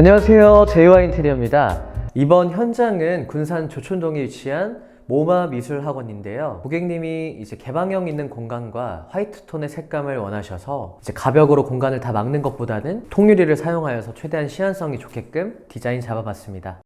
안녕하세요. 제이와 인테리어입니다. 이번 현장은 군산 조촌동에 위치한 모마 미술학원인데요. 고객님이 이제 개방형 있는 공간과 화이트 톤의 색감을 원하셔서 이제 가벽으로 공간을 다 막는 것보다는 통유리를 사용하여서 최대한 시안성이 좋게끔 디자인 잡아봤습니다.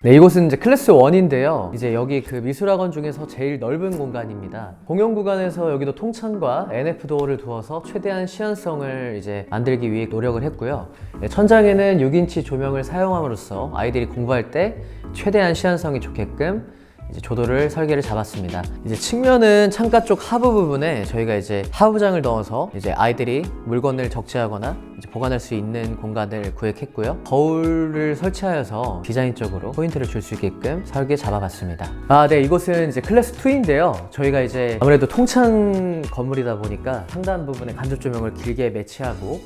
네, 이곳은 이제 클래스 1인데요. 이제 여기 그 미술학원 중에서 제일 넓은 공간입니다. 공용 구간에서 여기도 통창과 NF 도어를 두어서 최대한 시연성을 이제 만들기 위해 노력을 했고요. 네, 천장에는 6인치 조명을 사용함으로써 아이들이 공부할 때 최대한 시연성이 좋게끔 이제 조도를 설계를 잡았습니다. 이제 측면은 창가 쪽 하부 부분에 저희가 이제 하부장을 넣어서 이제 아이들이 물건을 적재하거나 이제 보관할 수 있는 공간을 구획했고요. 거울을 설치하여서 디자인적으로 포인트를 줄 수 있게끔 설계 잡아봤습니다. 아, 네, 이곳은 이제 클래스 2인데요. 저희가 이제 아무래도 통창 건물이다 보니까 상단 부분에 간접 조명을 길게 매치하고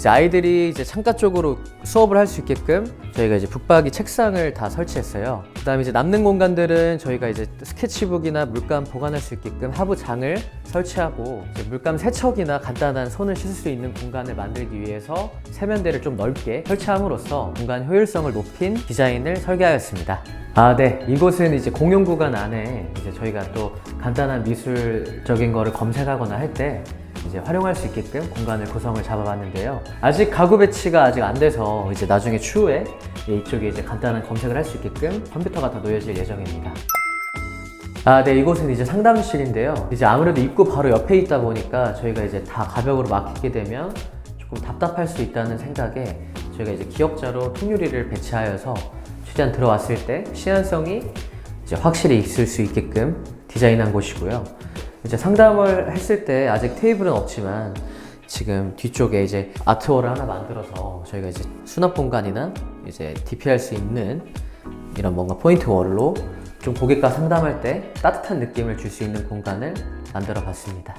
이제 아이들이 이제 창가 쪽으로 수업을 할 수 있게끔 저희가 이제 북박이 책상을 다 설치했어요. 그다음에 이제 남는 공간들은 저희가 이제 스케치북이나 물감 보관할 수 있게끔 하부 장을 설치하고 물감 세척이나 간단한 손을 씻을 수 있는 공간을 만들기 위해서 세면대를 좀 넓게 설치함으로써 공간 효율성을 높인 디자인을 설계하였습니다. 아, 네. 이곳은 이제 공용 구간 안에 이제 저희가 또 간단한 미술적인 거를 검색하거나 할때 이제 활용할 수 있게끔 공간을 구성을 잡아봤는데요. 아직 가구 배치가 아직 안 돼서 이제 나중에 추후에 이쪽에 이제 간단한 검색을 할 수 있게끔 컴퓨터가 다 놓여질 예정입니다. 아, 네, 이곳은 이제 상담실인데요. 이제 아무래도 입구 바로 옆에 있다 보니까 저희가 이제 다 가벽으로 막히게 되면 조금 답답할 수 있다는 생각에 저희가 이제 기역자로 통유리를 배치하여서 최대한 들어왔을 때 시안성이 이제 확실히 있을 수 있게끔 디자인한 곳이고요. 이제 상담을 했을 때 아직 테이블은 없지만 지금 뒤쪽에 이제 아트월을 하나 만들어서 저희가 이제 수납 공간이나 이제 DP할 수 있는 이런 뭔가 포인트 월로 좀 고객과 상담할 때 따뜻한 느낌을 줄 수 있는 공간을 만들어 봤습니다.